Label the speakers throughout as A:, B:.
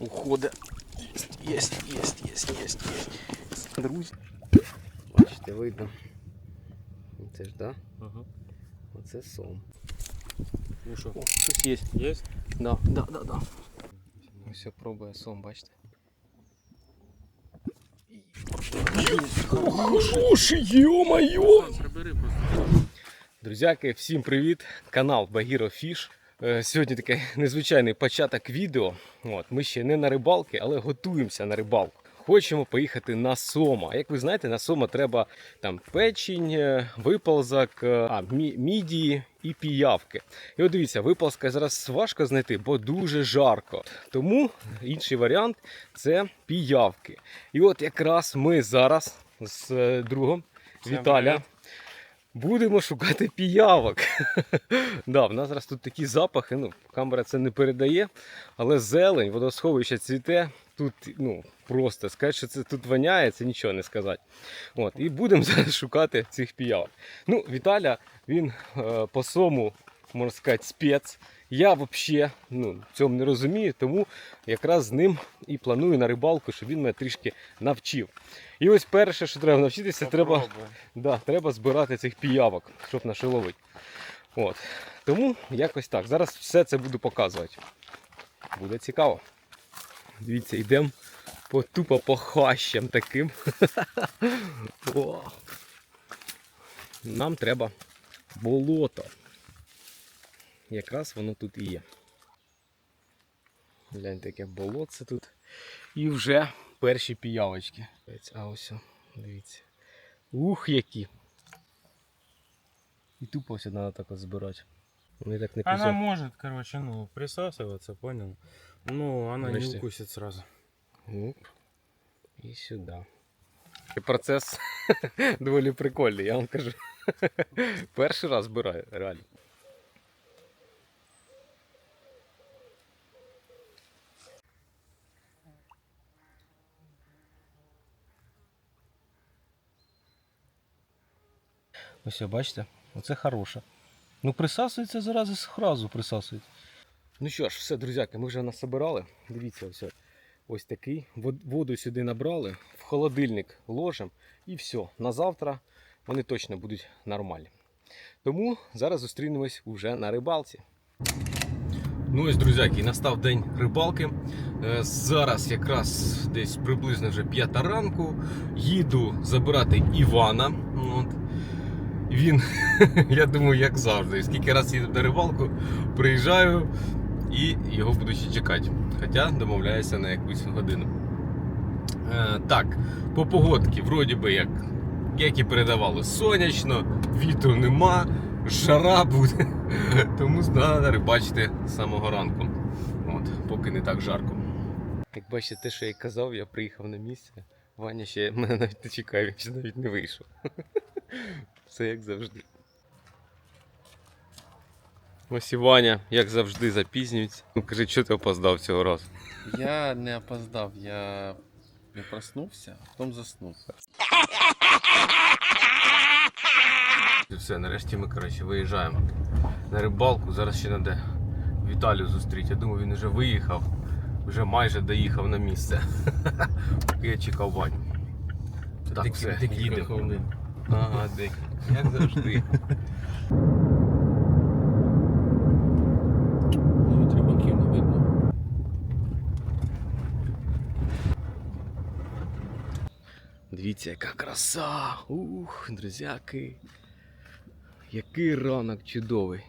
A: Уходить. Єсть, єсть, єсть, єсть, єсть. Друзі. Бачите, видно. Це ж, да?
B: Ага.
A: Оце сом.
B: Ну що,
A: О, щось є.
B: є?
A: Да, да, да, да. Ось я пробую сом, бачите. Хороший, ё-моё! Друзяки, всім привіт! Канал Багіро Фіш. Е, Сьогодні такий незвичайний початок відео. От, ми ще не на рибалки, але готуємося на рибалку. Хочемо поїхати на сома. Як ви знаєте, на сома треба там печінь, е, виползок, е, а, мі- мідії і піявки. І от дивіться, виползка зараз важко знайти, бо дуже жарко. Тому інший варіант це піявки. І от якраз ми зараз з другом Віталя. Будемо шукати піявок. да, в нас зараз тут такі запахи. Ну, камера це не передає, але зелень, водосховище цвіте. Тут ну, просто сказати, що це тут воняє, це нічого не сказати. От, і будемо зараз шукати цих піявок. Ну, Віталя, він е, по сому, можна сказати, спец. Я взагалі ну, в цьому не розумію, тому якраз з ним і планую на рибалку, щоб він мене трішки навчив. І ось перше, що треба навчитися, треба. Да, треба збирати цих піявок, щоб нашиловити. От. Тому якось так. Зараз все це буду показувати. Буде цікаво. Дивіться, йдемо по тупо по хащам таким. Нам треба болото. Якраз воно тут і є. Гляньте, яке болотце тут. І вже перші піявочки. А ось, дивіться. Ух, які. І тупо все треба так от збирати. Вони так не
B: Она
A: пізно.
B: может, короче, ну, присасываться, понял? Ну, она
A: Бачите?
B: не укусит сразу.
A: Оп. І сюди. І процес доволі прикольний, я вам кажу. Перший раз збираю, реально. Ось, бачите, оце хороше. Ну, присасується зарази сразу присасується. Ну що ж, все, друзяки, ми вже насобирали. Дивіться, ось. Ось такий. Воду сюди набрали, в холодильник ложимо і все. На завтра вони точно будуть нормальні. Тому зараз зустрінемось уже на рибалці. Ну ось, друзяки, настав день рибалки. Е, Зараз якраз десь приблизно вже п'ята ранку. Їду забирати Івана. От. Він, я думаю, як завжди. Скільки раз їду на рибалку, приїжджаю і його буду ще чекати. Хоча домовляюся на якусь годину. Е, так, по погодці, вроді би, як, як і передавали, сонячно, вітру нема, жара буде. Тому треба рибачити з самого ранку. От, поки не так жарко. Як бачите, те, що я казав, я приїхав на місце. Ваня ще мене навіть не чекає, він ще навіть не вийшов. Все як завжди. Ось і Ваня, як завжди, запізнюється. Ну кажи, що ти опоздав цього разу?
C: Я не опоздав, я я проснувся, а потім заснув.
A: І все, нарешті ми коротше, виїжджаємо на рибалку. Зараз ще треба Віталію зустріти. Я думаю, він вже виїхав, вже майже доїхав на місце. Я чекав Ваню. Так, все, їдемо. Ага, дик. Як завжди.
C: Рибаків не видно.
A: Дивіться, яка краса! Ух, друзяки. Який ранок чудовий.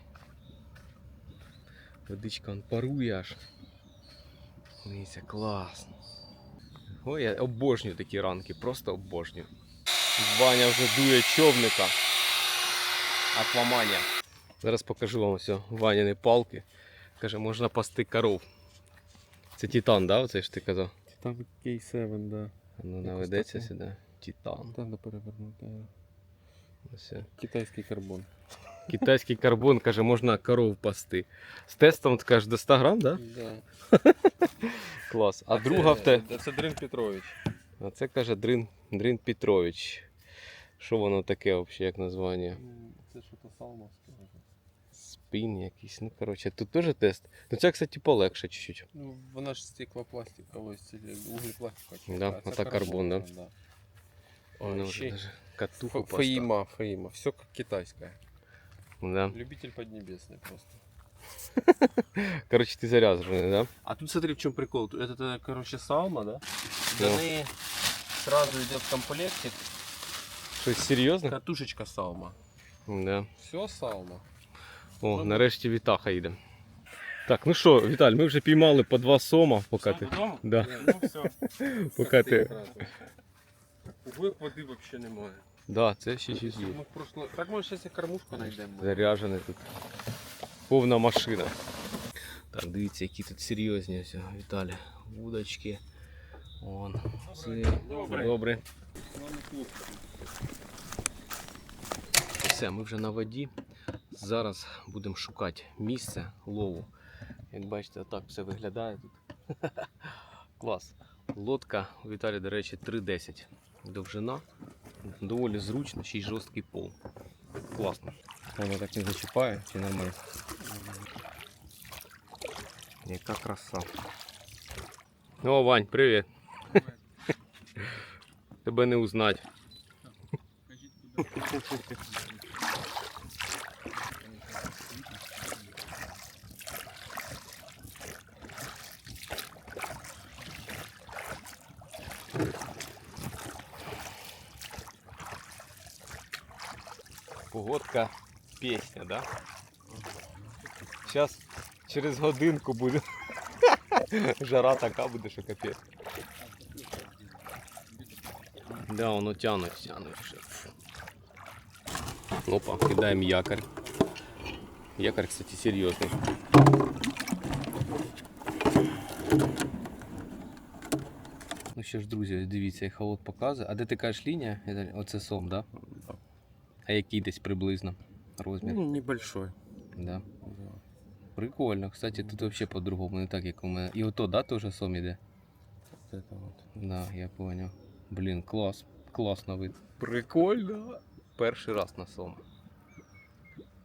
A: Водичка он парує аж. Дивіться, класно. Ой, я обожнюю такі ранки, просто обожнюю. Ваня вже дує човника. Акваманія. Зараз покажу вам все Ваніни палки. Каже, можна пасти коров. Це Титан, да? Оце ж ти казав?
C: Там K7, да.
A: Ну, наведеться сюди. Титан.
C: Треба перевернути.
A: Ось.
C: Китайський карбон.
A: Китайський карбон каже, можна коров пасти. З тестом ти кажеш до 100 грам, да?
C: Да.
A: Клас. А друга в те.
C: Це Дрин Петрович.
A: А це каже Дрин, Дрин Петрович. Що воно таке взагалі, як названня?
C: Це що то салмовське.
A: спин якийсь. Ну, коротше, тут теж тест. Ну це, кстати, полегше чуть-чуть.
C: Ну, вона ж стеклопластикова, углепластикова.
A: Да,
C: а
A: ота карбон, да?
C: да.
A: Вже
C: ще й
A: даже поставив.
C: Фаима, Фаима. Все как китайское.
A: Да.
C: Любитель поднебесный просто.
A: Коротше, ти заряджений, да?
C: А тут смотри, в чем прикол. Это, короче, салма, да?
A: Да.
C: До неї сразу идет в комплекте
A: Щось серйозне?
C: катушечка салма.
A: Да.
C: Все салма.
A: О, нарешті Вітаха їде. Так, ну що, Віталь, ми вже піймали по два сома, поки ти. Да.
B: Ну все.
A: Поки ти.
C: Увы, воды вообще немає.
A: Да, це ще щось є.
C: Ми. Так може зараз і кормушку знайдемо.
A: Заряджений тут. Повна машина. Так, дивіться, які тут серйозні ось, Віталій. Вудочки. Вон.
B: Добре.
A: Добре. Все, ми вже на воді. Зараз будемо шукати місце лову. Як бачите, отак все виглядає тут. Клас. Лодка у Віталія, до речі, 3,10 довжина. Доволі зручно, ще й жорсткий пол. Класно. Воно так не зачіпає, чи нормально. Яка краса. О, Вань, привіт. Тебе не узнать. Погодка, песня, да? Сейчас через годинку буде. Жара така буде, що капець. Да, воно тянуть, тянуть. Опа, кидаємо якорь. Якорь, кстати, серйозний. Ну що ж, друзі, дивіться, як холод показує. А де ти кажеш лінія? Оце сом, да? А який десь приблизно розмір?
C: Ну, небольшой.
A: Да. Прикольно. Кстати, тут вообще по-другому, не так, як у мене. І ото, да, теж сом іде?
C: Вот это вот.
A: Да, я понял. Блін, клас. Класно вид. Прикольно. Перший раз на сом.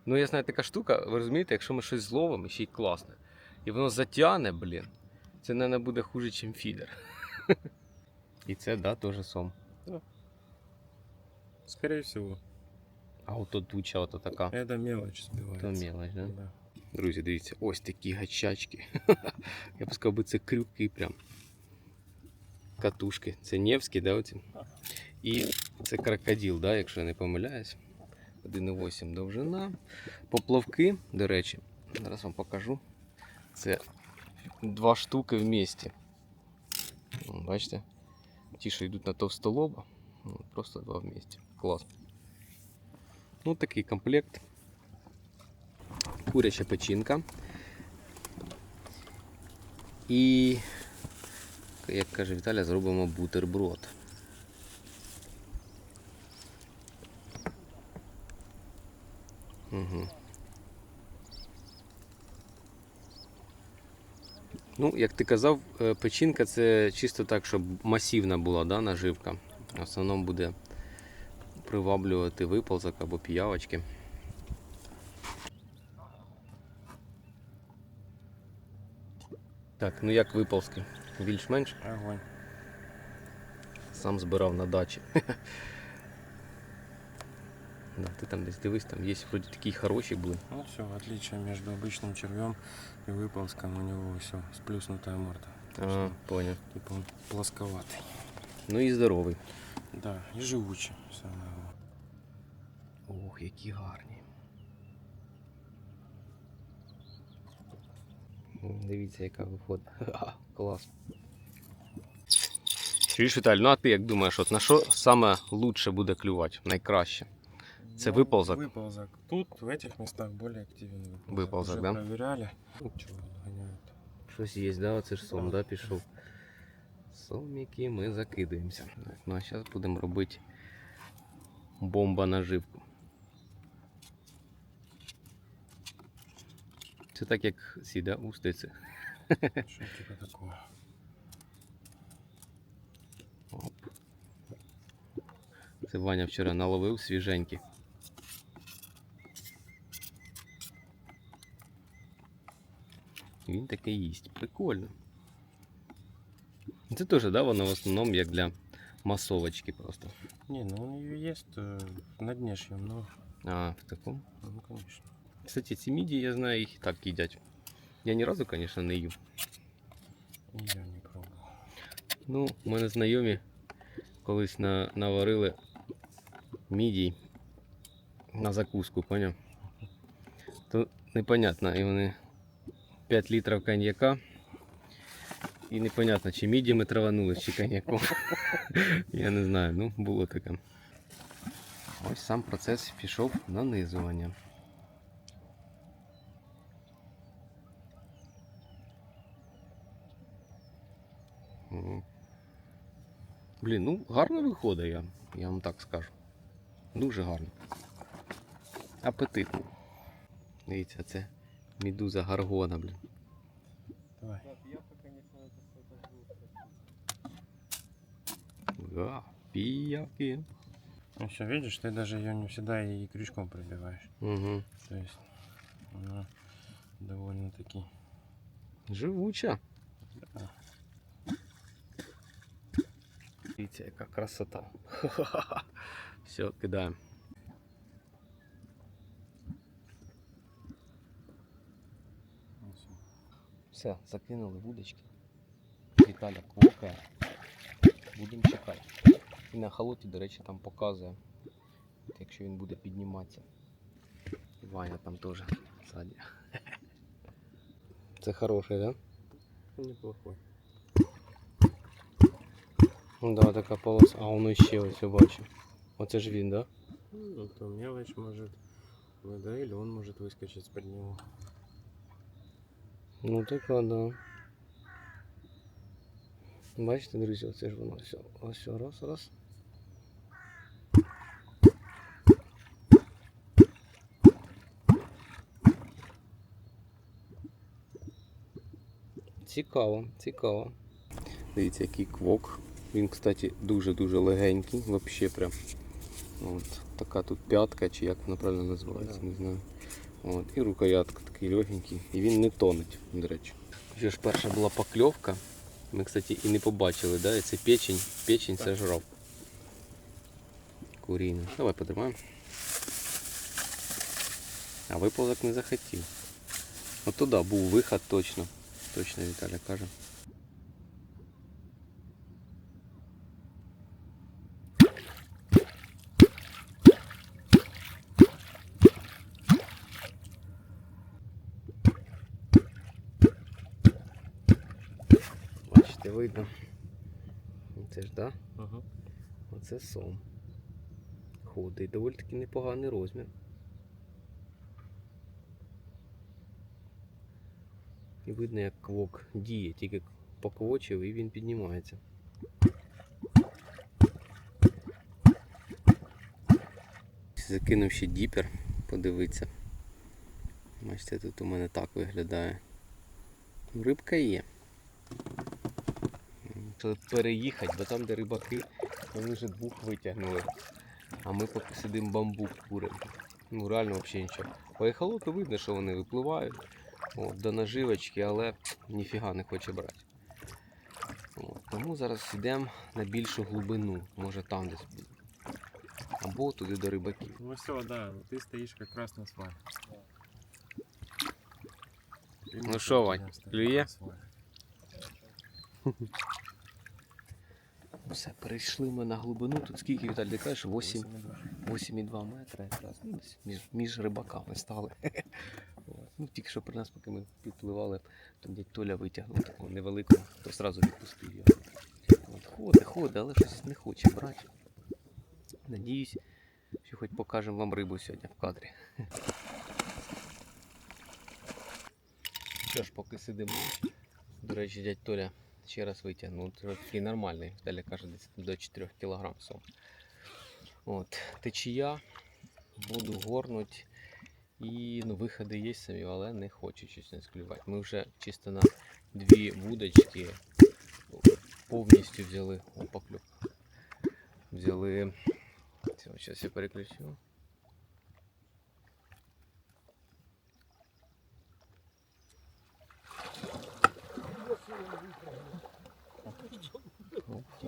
A: Ну, я знаю, така штука, ви розумієте, якщо ми щось зловимо, ще й класне. І воно затягне, блін. Це, не буде хуже, ніж фідер. І це, да, теж сом.
B: Скорее всего.
A: А ото туча, ото така.
B: Это мелочь сбивается.
A: То мелочь, да?
B: Да.
A: Друзі, дивіться, ось такі гачачки. Я б сказав, би, це крюки прям. Катушки. Це Невські, да, оці? І це крокодил, да, якщо я не помиляюсь. 1,8 довжина. Поплавки, до речі, зараз вам покажу. Це два штуки в місті. Вон, Бачите? Ті, що йдуть на товстолоба. ну, Просто два в місті. Клас. Ну, такий комплект куряча печінка. І, як каже Віталя, зробимо бутерброд. Угу. Ну, як ти казав, е, печінка це чисто так, щоб масивна була да, наживка. В основному буде приваблювати виползок або піявочки. Так, ну як виползки? Більш-менш
B: Огонь.
A: сам збирав на дачі. Да, ти там десь дивись, там є вроді такі хороші були.
B: Ну все, отличие между обычным червем и выползком у него все, сплюснутая морда.
A: А, поняв.
B: Типа он плосковатый.
A: Ну і здоровий.
B: Да, и живучий. Самое главное.
A: Ох, які гарні. Дивіться, яка виходить. Ха, Клас. Чуєш, Віталь, ну а ти як думаєш, от на що саме лучше буде клювати? Найкраще? Це
B: Ну,
A: выползок?
B: Выползок. Тут, в этих местах, более активен выползок.
A: Выползок,
B: Уже
A: да?
B: проверяли. Ну, чего гоняют.
A: Щось є, да? Оце ж сом, да, пішов. Сом, який ми закидаємося. Так, ну а зараз будемо робити бомба наживку. Це так як ці, да, устиці.
B: Что типа такого.
A: Оп. Це Ваня вчора наловив свіженькі. таке їсть. Прикольно. Це теж, да, воно в основному як для масовочки просто.
B: Не, ну он ее ест, э, на дне ж ее много.
A: А, в такому.
B: Ну, конечно.
A: Кстати, ці міді, я знаю, їх і так їдять. Я ні разу, звісно, не їв.
B: И я не пробовал.
A: Ну, у мене знайомі колись на, наварили мідій на закуску, поняв? То непонятно, і вони 5 літрів коньяка. І непонятно, чи мідіями траванули, чи коньяком. Я не знаю, ну було таке. Ось сам процес пішов нанизування. Мгм. Блін, ну гарно виходить, я, я вам так скажу. Дуже гарно. Апетитно. Дивіться, це мідуза гаргона, блін.
B: Давай.
A: Га, піяки.
B: Ну все, видишь, ты даже ее не всегда и крючком пробиваешь.
A: Угу.
B: То есть она довольно-таки...
A: Живуча. Дивіться, яка красота. Все, кидаємо.
B: Ну, всё.
A: Все, закинули вудочки. Віталя квокає. Будемо чекати. І на холоті, до речі, там показує, якщо він буде підніматися. І Ваня там теж ззаді. Це хороший, так?
B: Неплохой.
A: Ну да, така полоса. А воно ще ось я бачу. Оце ж він, так? Да?
B: Ну, то мелочь может, вода или он может выскочить из-под него.
A: Ну така, да. Бачите, друзі, оце ж воно все. Ось все, раз, раз. Цікаво, цікаво. Дивіться, який квок. Він, кстати, дуже-дуже легенький, взагалі прям. От, така тут п'ятка, чи як вона правильно називається, не знаю. От, і рукоятка такий легенький. І він не тонеть, до речі. Що ж перша була покльовка. Ми, кстати, і не побачили, да? Це печень. Печень це жрав. Курійна. Давай потримаємо. А виползок не захотів. От туди був виход точно. Точно Віталя каже. Бачите, видно. Це ж, да?
B: Ага.
A: Оце сом. Ходить доволі таки непоганий розмір. І видно, як квок діє, тільки поквочив і він піднімається. Закинув ще діпер, подивитися. Бачите, тут у мене так виглядає. Рибка є. Переїхати, бо там, де рибаки, вони вже двох витягнули. А ми поки сидимо бамбук куримо. Ну реально взагалі нічого. По ехолоту видно, що вони випливають от, до наживочки, але ніфіга не хоче брати. От, тому зараз йдемо на більшу глибину, може там десь буде. Або туди до рибаків.
B: Ну все, да, ты стоишь как раз на свале.
A: Ну шо, Вань, клює? Все, перейшли ми на глибину. Тут скільки Віталій, кажеш? 8,2 метри якраз. Між, між рибаками стали. Ну, тільки що при нас, поки ми підпливали, то дядь Толя витягнув такого невеликого, то одразу відпустив його. От, ходить, ходить, але щось не хоче брати. Надіюсь, що хоч покажемо вам рибу сьогодні в кадрі. Що ж, поки сидимо. До речі, дядь Толя ще раз витягнув. Це такий нормальний. Далі каже, десь до 4 кг сом. От, течія, буду горнуть. І ну, виходи є самі, але не хочу щось не склювати. Ми вже чисто на дві вудочки повністю взяли опаклюк. Взяли. Це, зараз я переключу.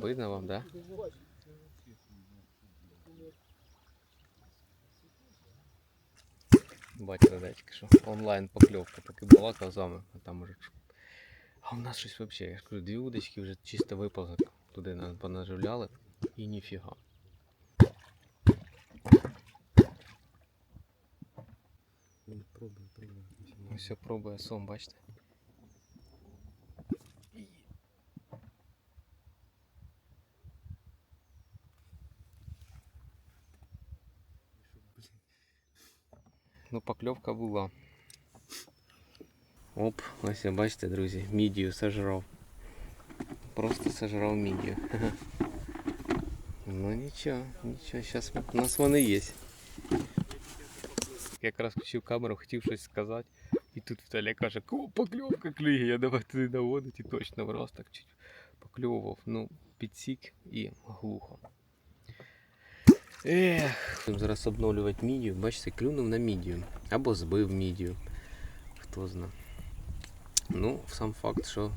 A: Видно вам, да? Бачили, да, що онлайн покльовка, поки балакав з вами, а там уже. А у нас щось взагалі, я ж кажу, дві удочки вже чисто виповзок туди понаживляли і ніфіга.
B: Пробуй, пробуй.
A: Ось пробує сом, бачите? покльовка була. Оп, ось я бачите, друзі, мідію сожрав. Просто сожрав мідію. Ну нічого, нічого, зараз у нас вони є. Якраз включив камеру, хотів щось сказати. І тут Віталій каже, кого покльовка клює, я давай туди наводить і точно враз так чуть покльовував. Ну, підсік і глухо. Ех, будемо зараз обновлювати мідію. Бачите, клюнув на мідію. Або збив мідію. Хто знає. Ну, сам факт, що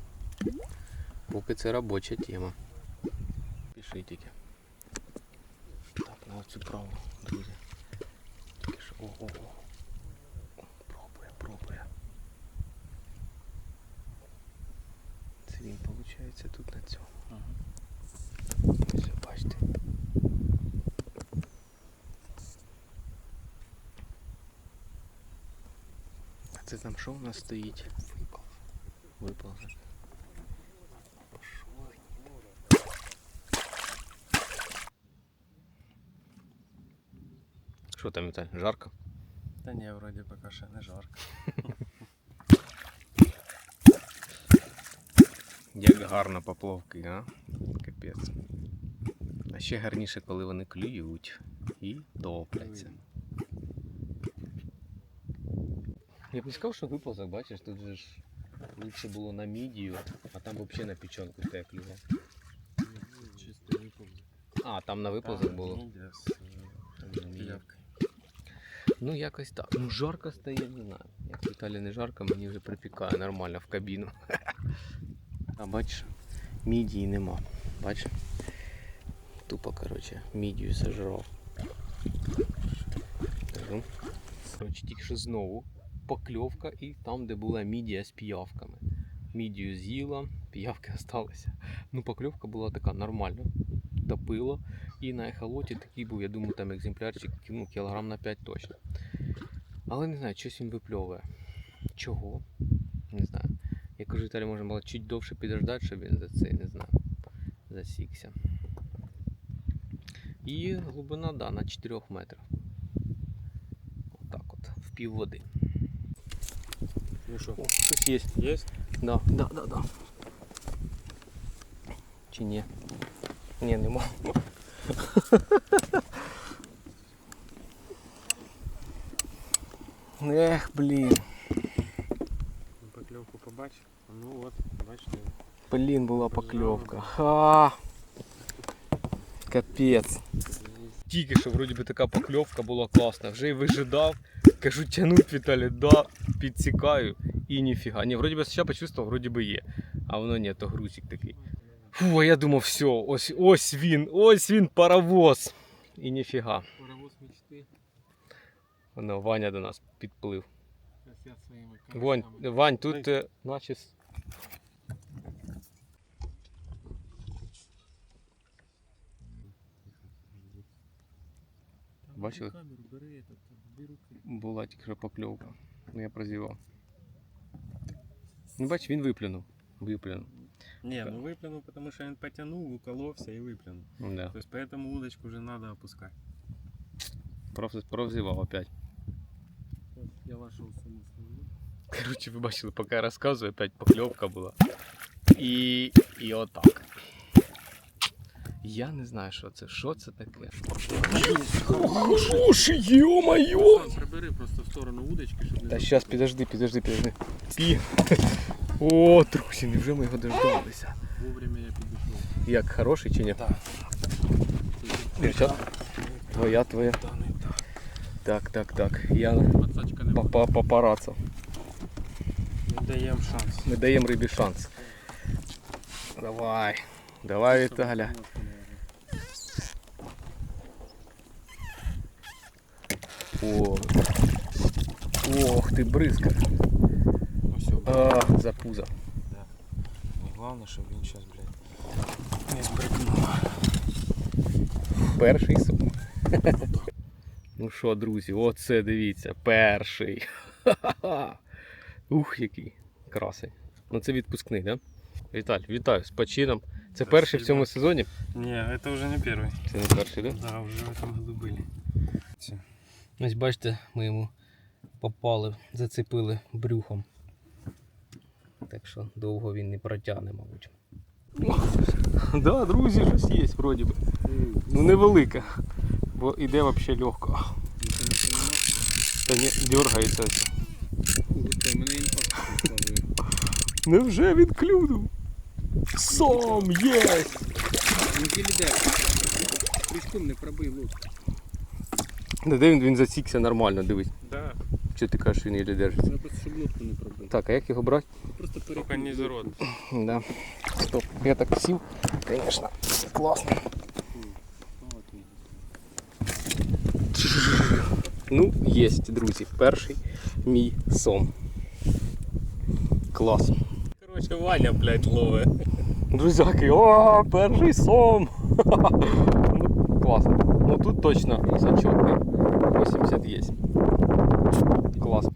A: поки це робоча тема. Пиши тільки. Так, на оцю праву, друзі. Тільки що. Ого. Пробує, пробує. Це він виходить тут на цьому. Все, бачите. Це там що у нас стоїть? Випав. Що там, Віталь, жарко?
B: Та ні, вроді поки ще не жарко.
A: Як гарно поплавки, а? Капець. А ще гарніше, коли вони клюють і топляться. Я б не сказав, що виплазок, бачиш, тут же ж лучше було на мідію, а там взагалі на печенку те клював.
B: Чисто виповзок.
A: А, там на виплазок було.
B: Мідія з е, пілявкою.
A: Ну якось так. Ну жарко стає, не знаю. Як в Італії не жарко, мені вже припікає нормально в кабіну. А бачиш, мідії нема. Бачиш? Тупо, коротше, мідію сожрав. Кажу. Коротше, тільки що знову покльовка і там, де була мідія з піявками. Мідію з'їла, піявки залишилися. Ну, покльовка була така нормальна. Топила. І на ехолоті такий був, я думаю, там екземплярчик ну, кілограм на 5 точно. Але не знаю, щось він випльовує. Чого? Не знаю. Я кажу, Віталій, може було чуть довше підождати, щоб він за цей, не знаю, засікся. І глибина, да, на 4 метрах. Отак от, в пів води.
B: Ну що,
A: О, щось є.
B: є?
A: Да, да, да, да. Чи ні? Ні, нема. Ех, блін.
B: Покльовку побачив. Ну от, бачите.
A: Блін, була покльовка. Ха. Капець. Тільки що вроді би така покльовка була класна. Вже й вижидав. Кажу, тянуть Віталій, да, підсікаю і ніфіга. Ні, вроді би ще почувствував, вроді би є. А воно ні, то грузик такий. Фу, а я думав, все, ось, ось він, ось він паровоз. І ніфіга.
B: Паровоз мечти.
A: Воно Ваня до нас підплив. Вань, Вань, тут е, наче. Бачили?
B: Камеру бери, этот, дві руки.
A: Була тільки що покльовка. Ну я прозівав. Ну бач, він виплюнув. Виплюнув.
B: Не, ну выплюнул, потому что он потянул, укололся и выплюнул.
A: Да.
B: То есть поэтому удочку уже надо опускать.
A: Просто прозівав опять.
B: Я вашу сумму сложу.
A: Коротше, ви бачили, поки я розказую, опять покльовка була. І, і отак. Я не знаю, що це. Що це таке? Хороший, ё-моё!
B: Прибери просто в сторону удочки, щоб не
A: Та зараз підожди, підожди, підожди. Пі. О, друзі, невже ми його дождалися?
B: Вовремя я підійшов.
A: Як хороший чи ні?
B: Так.
A: Дівчат, твоя, твоя. Так, так, так. Я
B: Пацачка не
A: папа папараца.
B: Ми даємо шанс.
A: Ми даємо рибі шанс. Давай. Давай, Віталя. О. Ох ти бризка.
B: Ну все,
A: А, за пузо.
B: главное, чтобы він сейчас, блядь, не збрикнув.
A: Перший сон. Ну що, друзі, оце дивіться, перший. Ха-ха-ха. Ух, який красий. Ну це відпускний, да? Віталь, вітаю з почином. Це перший в цьому сезоні?
B: Не, это уже не первый.
A: Це не перший, да?
B: Да, уже в этом году были.
A: Ось бачите, ми йому попали, зацепили брюхом. Так що довго він не протягне, мабуть. Так, да, друзі, щось є, вроді би. Ну невелике, бо іде взагалі легко. Та не дергається.
C: мене інфаркт поставили.
A: Невже він клюнув? Сом є!
C: Він лідер. Крючком не пробив лодку.
A: Де він, він засікся нормально, дивись.
B: Да,
A: Що ти кажеш, він її держиться?
C: Треба просто, щоб лодку не пробив.
A: Так, а як його брати?
C: Просто
B: только не зарод.
A: Да. Стоп. Я так сів, звісно, класно. Ну, є, друзі, перший мій сом. Клас.
B: Короче, Ваня, блядь, ловит.
A: Друзяки, о, перший сом. класно. Ну тут точно зачетний. 80 є. Клас.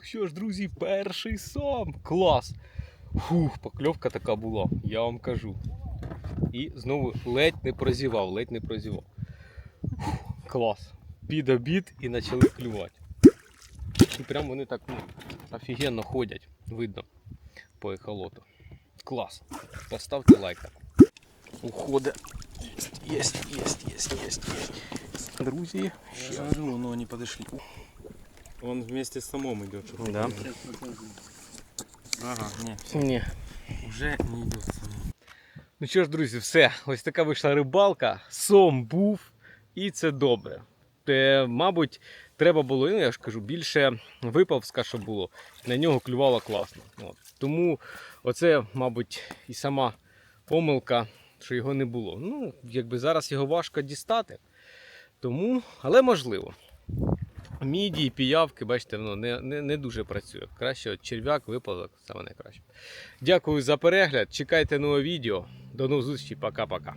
A: Що ж, друзі, перший сом. Клас. Фух, покльовка така була, я вам кажу. І знову ледь не прозівав, ледь не прозівав. Фух, клас. Під обід і почали клювати. І прям вони так ну, офігенно ходять, видно по ехолоту. Клас. Поставте лайк. Уходить. Єсть, єсть, єсть, єсть, єсть. Друзі,
B: Я говорю, но они подошли. Он вместе с самом идет.
A: Да.
B: Ага, не,
A: Ні.
B: уже не идет.
A: Ну що ж, друзі, все. Ось така вийшла рибалка. Сом був, і це добре. Те, мабуть, треба було, ну я ж кажу, більше випавска, що було. На нього клювало класно. От. Тому оце, мабуть, і сама помилка, що його не було. Ну, якби зараз його важко дістати. Тому, але можливо. Міді піявки, бачите, воно не, не, не дуже працює. Краще от черв'як, випадок, саме найкраще. Дякую за перегляд. Чекайте нове відео. До нових зустрічей. Пока-пока.